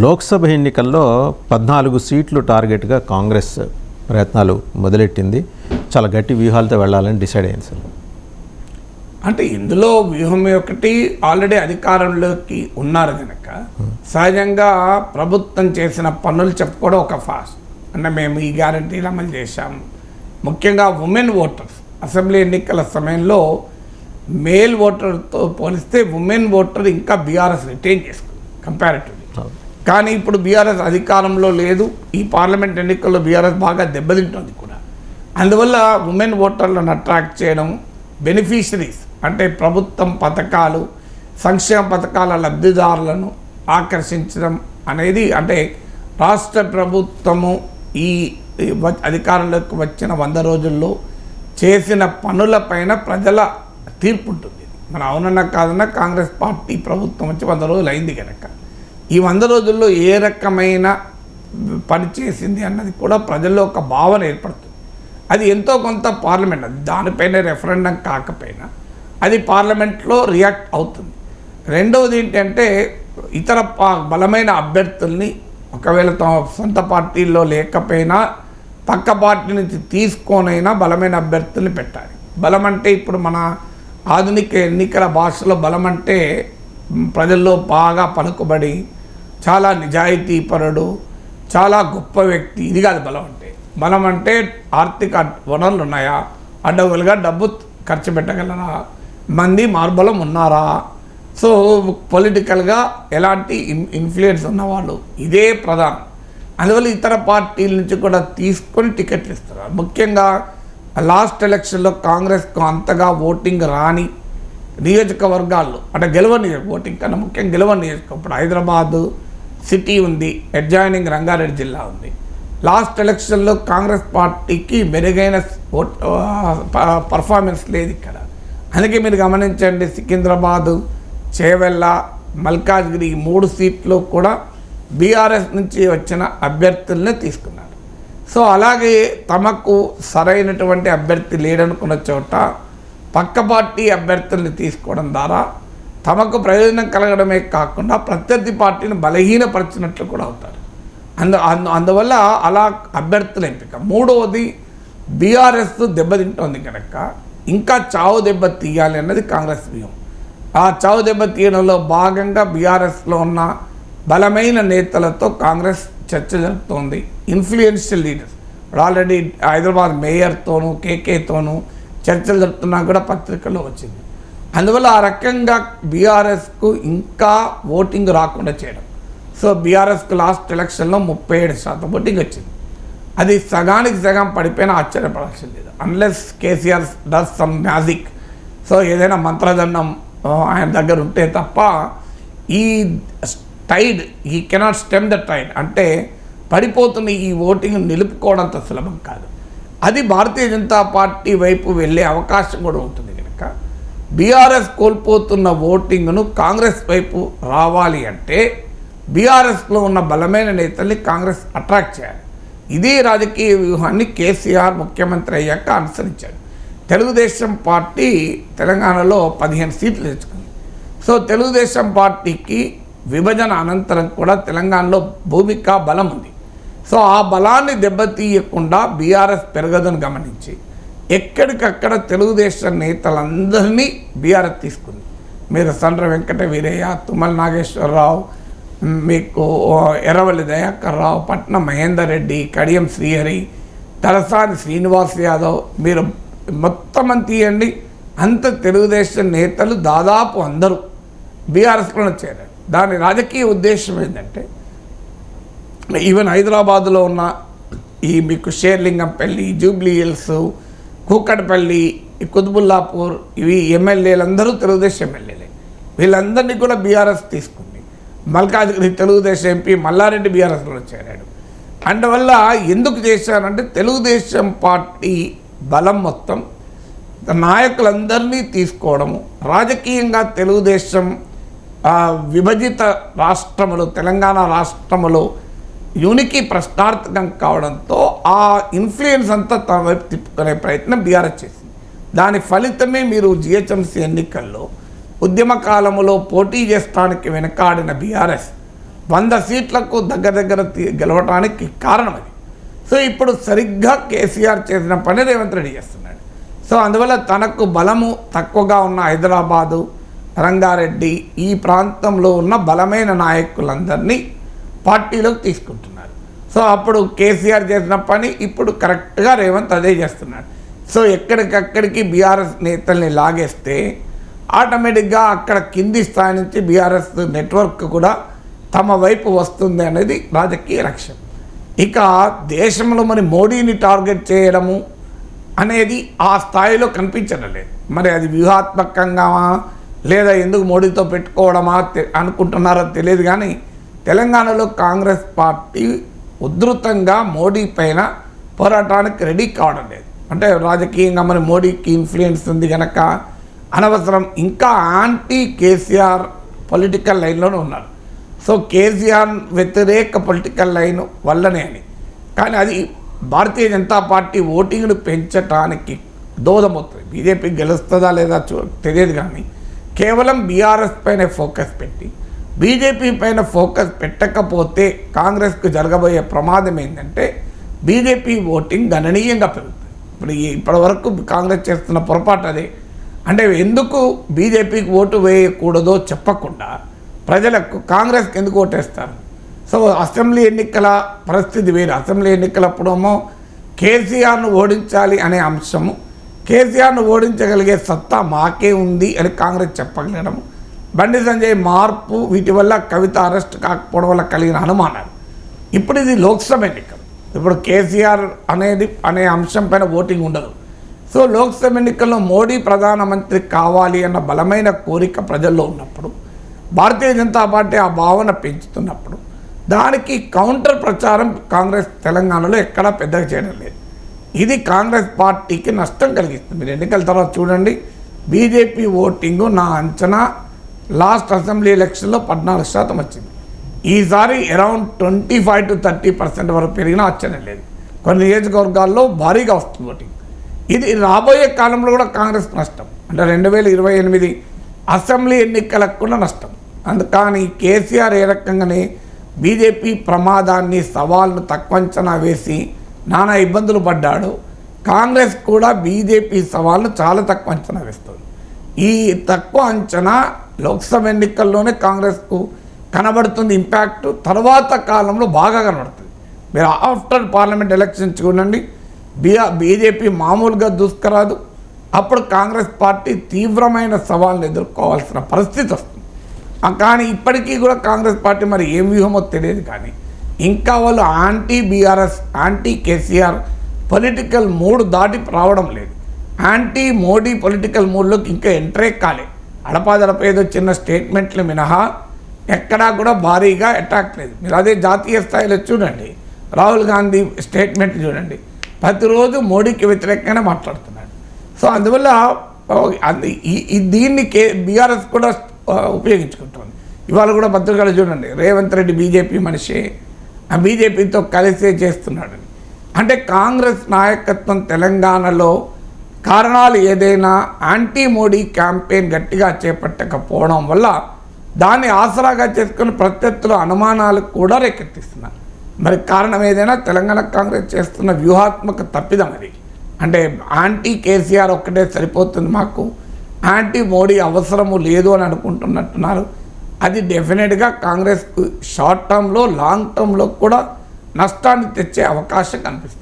లోక్సభ ఎన్నికల్లో పద్నాలుగు సీట్లు టార్గెట్గా కాంగ్రెస్ ప్రయత్నాలు మొదలెట్టింది. చాలా గట్టి వ్యూహాలతో వెళ్ళాలని డిసైడ్ అయింది సార్. అంటే ఇందులో వ్యూహం ఒకటి ఆల్రెడీ అధికారంలోకి ఉన్నారు కనుక సహజంగా ప్రభుత్వం చేసిన పనులు చెప్పుకోవడం ఒక ఫాస్ట్. అంటే మేము ఈ గ్యారంటీలు అమలు చేశాము. ముఖ్యంగా ఉమెన్ ఓటర్స్ అసెంబ్లీ ఎన్నికల సమయంలో మేల్ ఓటర్తో పోలిస్తే ఉమెన్ ఓటర్ ఇంకా బీఆర్ఎస్ రిటైన్ చేసుకుంది కంపారిటివ్లీ. కానీ ఇప్పుడు బీఆర్ఎస్ అధికారంలో లేదు. ఈ పార్లమెంట్ ఎన్నికల్లో బీఆర్ఎస్ బాగా దెబ్బతింటుంది కూడా. అందువల్ల ఉమెన్ ఓటర్లను అట్రాక్ట్ చేయడం బెనిఫిషరీస్ అంటే ప్రభుత్వం పథకాలు సంక్షేమ పథకాల లబ్ధిదారులను ఆకర్షించడం అనేది అంటే రాష్ట్ర ప్రభుత్వము ఈ వ- అధికారంలోకి వచ్చిన వంద రోజుల్లో చేసిన పనులపైన ప్రజల తీర్పు ఉంటుంది మన అవునన్నా కాదన్నా కాంగ్రెస్ పార్టీ ప్రభుత్వం వచ్చి వంద రోజులు అయింది కనుక ఈ వంద రోజుల్లో ఏ రకమైన పని చేసింది అన్నది కూడా ప్రజల్లో ఒక భావన ఏర్పడుతుంది. అది ఎంతో కొంత పార్లమెంట్ అది దానిపైన రెఫరెండం కాకపోయినా అది పార్లమెంట్లో రియాక్ట్ అవుతుంది. రెండవది ఏంటంటే ఇతర పా బలమైన అభ్యర్థుల్ని ఒకవేళ తమ సొంత పార్టీల్లో లేకపోయినా పక్క పార్టీ నుంచి తీసుకోనైనా బలమైన అభ్యర్థుల్ని పెట్టాలి. బలం అంటే ఇప్పుడు మన ఆధునిక ఎన్నికల భాషలో బలం అంటే ప్రజల్లో బాగా పలుకుబడి చాలా నిజాయితీపరుడు చాలా గొప్ప వ్యక్తి. ఇది కాదు బలం అంటే. బలం అంటే ఆర్థిక వనరులు ఉన్నాయా అడ్డగోలుగా డబ్బు ఖర్చు పెట్టగలరా మంది మార్బలం ఉన్నారా? సో పొలిటికల్గా ఎలాంటి ఇన్ ఇన్ఫ్లుయెన్స్ ఉన్నవాళ్ళు? ఇదే ప్రధానం. అందువల్ల ఇతర పార్టీల నుంచి కూడా తీసుకొని టికెట్లు ఇస్తారు ముఖ్యంగా లాస్ట్ ఎలక్షన్లో కాంగ్రెస్కు అంతగా ఓటింగ్ రాని నియోజకవర్గాల్లో అంటే గెలవని ఓటింగ్ కన్నా ముఖ్యంగా గెలవని నియోజకవర్గం ఇప్పుడు హైదరాబాదు సిటీ ఉంది అడ్జాయినింగ్ రంగారెడ్డి జిల్లా ఉంది. లాస్ట్ ఎలక్షన్లో కాంగ్రెస్ పార్టీకి మెరుగైన పర్ఫార్మెన్స్ లేదు ఇక్కడ. అందుకే మీరు గమనించండి సికింద్రాబాదు చేవెళ్ళ మల్కాజ్గిరి మూడు సీట్లు కూడా బీఆర్ఎస్ నుంచి వచ్చిన అభ్యర్థులనే తీసుకున్నారు. సో అలాగే తమకు సరైనటువంటి అభ్యర్థి లేడనుకున్న చోట పక్క పార్టీ అభ్యర్థుల్ని తీసుకోవడం ద్వారా తమకు ప్రయోజనం కలగడమే కాకుండా ప్రత్యర్థి పార్టీని బలహీనపరిచినట్లు కూడా అవుతారు. అందు అందు అందువల్ల అలా అభ్యర్థుల ఎంపిక. మూడవది బీఆర్ఎస్ దెబ్బతింటోంది కనుక ఇంకా చావు దెబ్బ తీయాలి అన్నది కాంగ్రెస్ వ్యూహం. ఆ చావు దెబ్బ తీయడంలో భాగంగా బీఆర్ఎస్లో ఉన్న బలమైన నేతలతో కాంగ్రెస్ చర్చ జరుపుతోంది. Influential leaders. ఇప్పుడు ఆల్రెడీ హైదరాబాద్ మేయర్తోనూ కేకేతోనూ చర్చలు జరుపుతున్నా కూడా పత్రికల్లో వచ్చింది. అందువల్ల ఆ రకంగా బీఆర్ఎస్కు ఇంకా ఓటింగ్ రాకుండా చేయడం. సో బీఆర్ఎస్కు లాస్ట్ ఎలక్షన్లో ముప్పై ఏడు శాతం ఓటింగ్ వచ్చింది. అది సగానికి సగం పడిపోయినా ఆశ్చర్యపడాల్సి లేదు. Unless KCR does some magic so ఏదైనా మంత్రదండం ఆయన దగ్గర ఉంటే తప్ప ఈ టైడ్ ఈ కెనాట్ స్టెమ్ ద టైడ్ అంటే పడిపోతున్న ఈ ఓటింగ్ నిలుపుకోవడం అంత సులభం కాదు. అది భారతీయ జనతా పార్టీ వైపు వెళ్ళే అవకాశం కూడా ఉంటుంది. బీఆర్ఎస్ కోల్పోతున్న ఓటింగ్ను కాంగ్రెస్ వైపు రావాలి అంటే బీఆర్ఎస్లో ఉన్న బలమైన నేతల్ని కాంగ్రెస్ అట్రాక్ట్ చేయాలి. ఇదే రాజకీయ వ్యూహాన్ని కేసీఆర్ ముఖ్యమంత్రి అయ్యాక అనుసరించాడు. తెలుగుదేశం పార్టీ తెలంగాణలో పదిహేను సీట్లు తెచ్చుకుంది. సో తెలుగుదేశం పార్టీకి విభజన అనంతరం కూడా తెలంగాణలో భూమిక బలం ఉంది. సో ఆ బలాన్ని దెబ్బతీయకుండా బీఆర్ఎస్ పెరగదని గమనించి ఎక్కడికక్కడ తెలుగుదేశం నేతలందరినీ బీఆర్ఎస్ తీసుకుంది. మీరు సండ్ర వెంకట వీరయ్య తుమ్మల నాగేశ్వరరావు మీకు ఎర్రవల్లి దయాకర్రావు పట్నం మహేందర్ రెడ్డి కడియం శ్రీహరి తలసాని శ్రీనివాస్ యాదవ్ మీరు మొత్తం అని తీయండి. అంత తెలుగుదేశం నేతలు దాదాపు అందరూ బీఆర్ఎస్లోనే చేరారు. దాని రాజకీయ ఉద్దేశం ఏంటంటే ఈవెన్ హైదరాబాద్లో ఉన్న ఈ మీకు షేర్లింగంపల్లి జూబ్లీ హిల్స్ కూకట్పల్లి ఈ కుతుబుల్లాపూర్ ఇవి ఎమ్మెల్యేలందరూ తెలుగుదేశం ఎమ్మెల్యేలే. వీళ్ళందరినీ కూడా బీఆర్ఎస్ తీసుకుంది. మల్కాజ్గిరి తెలుగుదేశం ఎంపీ మల్లారెడ్డి బీఆర్ఎస్లో చేరాడు. అందువల్ల ఎందుకు చేశానంటే తెలుగుదేశం పార్టీ బలం మొత్తం నాయకులందరినీ తీసుకోవడము రాజకీయంగా తెలుగుదేశం విభజిత రాష్ట్రములు తెలంగాణ రాష్ట్రములో యూనికి ప్రశ్నార్థకం కావడంతో ఆ ఇన్ఫ్లుయెన్స్ అంతా తన వైపు తిప్పుకునే ప్రయత్నం బీఆర్ఎస్ చేసింది. దాని ఫలితమే మీరు జిహెచ్ఎంసీ ఎన్నికల్లో ఉద్యమ కాలంలో పోటీ చేస్తానికి వెనకాడిన బీఆర్ఎస్ వంద సీట్లకు దగ్గర దగ్గర గెలవటానికి కారణం అది సో ఇప్పుడు సరిగ్గా కేసీఆర్ చేసిన పని రేవంత్ రెడ్డి చేస్తున్నాడు. సో అందువల్ల తనకు బలము తక్కువగా ఉన్న హైదరాబాదు రంగారెడ్డి ఈ ప్రాంతంలో ఉన్న బలమైన నాయకులందరినీ పార్టీలోకి తీసుకుంటున్నారు. సో అప్పుడు కేసీఆర్ చేసిన పని ఇప్పుడు కరెక్ట్గా రేవంత్ అదే చేస్తున్నాడు. సో ఎక్కడికక్కడికి బీఆర్ఎస్ నేతల్ని లాగేస్తే ఆటోమేటిక్గా అక్కడ కింది స్థాయి నుంచి బీఆర్ఎస్ నెట్వర్క్ కూడా తమ వైపు వస్తుంది అనేది రాజకీయ లక్ష్యం. ఇక దేశంలో మరి మోడీని టార్గెట్ చేయడము అనేది ఆ స్థాయిలో కనిపించడం లేదు. మరి అది వ్యూహాత్మకంగా లేదా ఎందుకు మోడీతో పెట్టుకోవడమా అనుకుంటున్నారో తెలియదు కానీ తెలంగాణలో కాంగ్రెస్ పార్టీ ఉధృతంగా మోడీ పైన పోరాటానికి రెడీ కావడం లేదు. అంటే రాజకీయంగా మరి మోడీకి ఇన్ఫ్లుయెన్స్ ఉంది కనుక అనవసరం ఇంకా యాంటీ కేసీఆర్ పొలిటికల్ లైన్లోనే ఉన్నారు. సో కేసీఆర్ వ్యతిరేక పొలిటికల్ లైన్ వల్లనే అని. కానీ అది భారతీయ జనతా పార్టీ ఓటింగ్ను పెంచటానికి దోహదమవుతుంది. బీజేపీ గెలుస్తుందా లేదా చూ తెలియదు కానీ కేవలం బీఆర్ఎస్ పైన ఫోకస్ పెట్టి బీజేపీ పైన ఫోకస్ పెట్టకపోతే కాంగ్రెస్కు జరగబోయే ప్రమాదం ఏంటంటే బీజేపీ ఓటింగ్ గణనీయంగా పెరుగుతుంది. ఇప్పుడు ఇప్పటివరకు కాంగ్రెస్ చేస్తున్న పొరపాటు అదే. అంటే ఎందుకు బీజేపీకి ఓటు వేయకూడదో చెప్పకుండా ప్రజలకు కాంగ్రెస్కి ఎందుకు ఓటేస్తారు? సో అసెంబ్లీ ఎన్నికల పరిస్థితి వేరు. అసెంబ్లీ ఎన్నికలప్పుడేమో కేసీఆర్ను ఓడించాలి అనే అంశము. కేసీఆర్ను ఓడించగలిగే సత్తా మాకే ఉంది అని కాంగ్రెస్ చెప్పగలడము బండి సంజయ్ మార్పు వీటి వల్ల కవిత అరెస్ట్ కాకపోవడం వల్ల కలిగిన అనుమానాలు. ఇప్పుడు ఇది లోక్సభ ఎన్నికలు. ఇప్పుడు కేసీఆర్ అనేది అనే అంశం పైన ఓటింగ్ ఉండదు. సో లోక్సభ ఎన్నికల్లో మోడీ ప్రధానమంత్రి కావాలి అన్న బలమైన కోరిక ప్రజల్లో ఉన్నప్పుడు భారతీయ జనతా పార్టీ ఆ భావన పెంచుతున్నప్పుడు దానికి కౌంటర్ ప్రచారం కాంగ్రెస్ తెలంగాణలో ఎక్కడా పెద్దగా చేయడం లేదు. ఇది కాంగ్రెస్ పార్టీకి నష్టం కలిగిస్తుంది. మీరు ఎన్నికల తర్వాత చూడండి బీజేపీ ఓటింగు నా అంచనా లాస్ట్ అసెంబ్లీ ఎలక్షన్లో పద్నాలుగు శాతం వచ్చింది. ఈసారి around twenty five to thirty percent వరకు పెరిగినా ఆశ్చర్యం లేదు. కొన్ని నియోజకవర్గాల్లో భారీగా వస్తుంది ఓటింగ్. ఇది రాబోయే కాలంలో కూడా కాంగ్రెస్ నష్టం. అంటే రెండు వేల ఇరవై ఎనిమిది అసెంబ్లీ ఎన్నికలకు కూడా నష్టం. అందుకని కేసీఆర్ ఏ రకంగానే బీజేపీ ప్రమాదాన్ని సవాల్ను తక్కువ అంచనా వేసి నానా ఇబ్బందులు పడ్డాడు. కాంగ్రెస్ కూడా బీజేపీ సవాల్ను చాలా తక్కువ అంచనా వేస్తుంది. ఈ తక్కువ అంచనా లోక్సభ ఎన్నికల్లోనే కాంగ్రెస్కు కనబడుతుంది. ఇంపాక్ట్ తర్వాత కాలంలో బాగా కనబడుతుంది. మీరు ఆఫ్టర్ పార్లమెంట్ ఎలక్షన్ చూడండి. బీఆ బీజేపీ మామూలుగా దూసుకురాదు. అప్పుడు కాంగ్రెస్ పార్టీ తీవ్రమైన సవాళ్ళను ఎదుర్కోవాల్సిన పరిస్థితి వస్తుంది. కానీ ఇప్పటికీ కూడా కాంగ్రెస్ పార్టీ మరి ఏం వ్యూహమో తెలియదు కానీ ఇంకా వాళ్ళు anti BRS anti KCR political మూడు దాటి రావడం లేదు. యాంటీ మోడీ పొలిటికల్ మూడ్లోకి ఇంకా ఎంట్రే కాలే అడపాదడప ఏదో చిన్న స్టేట్మెంట్లు మినహా ఎక్కడా కూడా భారీగా అటాక్ లేదు. మీరు అదే జాతీయ స్థాయిలో చూడండి. రాహుల్ గాంధీ స్టేట్మెంట్ చూడండి. ప్రతిరోజు మోడీకి వ్యతిరేకంగానే మాట్లాడుతున్నాడు. సో అందువల్ల ఈ- దీన్ని కే బీఆర్ఎస్ కూడా ఉపయోగించుకుంటుంది. ఇవాళ కూడా పత్రికలు చూడండి. రేవంత్ రెడ్డి బీజేపీ మనిషి. ఆ బీజేపీతో కలిసే చేస్తున్నాడని అంటే కాంగ్రెస్ నాయకత్వం తెలంగాణలో కారణాలు ఏదైనా యాంటీ మోడీ క్యాంపెయిన్ గట్టిగా చేపట్టకపోవడం వల్ల దాన్ని ఆసరాగా చేసుకుని ప్రత్యర్థుల అనుమానాలు కూడా రేకెత్తిస్తున్నారు మరి కారణం ఏదైనా తెలంగాణ కాంగ్రెస్ చేస్తున్న వ్యూహాత్మక తప్పిదం అది. అంటే యాంటీ కేసీఆర్ ఒక్కటే సరిపోతుంది మాకు యాంటీ మోడీ అవసరము లేదు అని అనుకుంటున్నట్టున్నారు. అది డెఫినెట్గా కాంగ్రెస్కు షార్ట్ టర్మ్లో లాంగ్ టర్మ్లో కూడా నష్టాన్ని తెచ్చే అవకాశం కనిపిస్తుంది.